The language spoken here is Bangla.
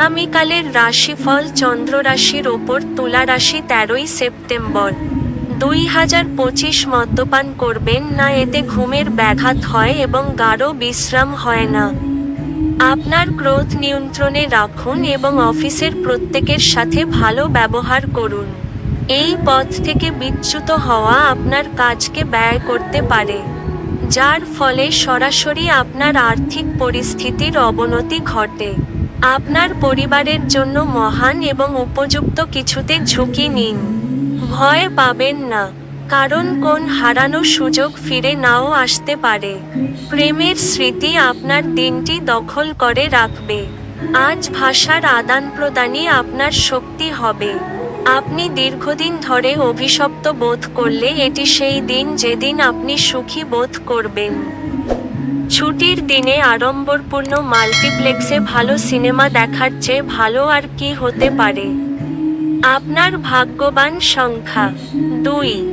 আগামীকালের রাশিফল চন্দ্র রাশির ওপর তুলা রাশি তেরোই সেপ্টেম্বর। দুই হাজার পঁচিশ মদ্যপান করবেন না, এতে ঘুমের ব্যাঘাত হয় এবং গাঢ় বিশ্রাম হয় না। আপনার ক্রোধ নিয়ন্ত্রণে রাখুন এবং অফিসের প্রত্যেকের সাথে ভালো ব্যবহার করুন। এই পথ থেকে বিচ্যুত হওয়া আপনার কাজকে ব্যয় করতে পারে, যার ফলে সরাসরি আপনার আর্থিক পরিস্থিতির অবনতি ঘটে। আপনার পরিবারের জন্য মহান এবং উপযুক্ত কিছুতে ঝুঁকি নিন। ভয় পাবেন না, কারণ কোন হারানো সুযোগ ফিরে নাও আসতে পারে। প্রেমের স্মৃতি আপনার দিনটি দখল করে রাখবে। আজ ভাষার আদান প্রদানই আপনার শক্তি হবে। আপনি দীর্ঘদিন ধরে অভিশপ্ত বোধ করলে এটি সেই দিন যেদিন আপনি সুখী বোধ করবেন। ছুটির দিনে আড়ম্বরপূর্ণ মাল্টিপ্লেক্সে ভালো সিনেমা দেখার চেয়ে ভালো আর কি হতে পারে? আপনার ভাগ্যবান সংখ্যা দুই।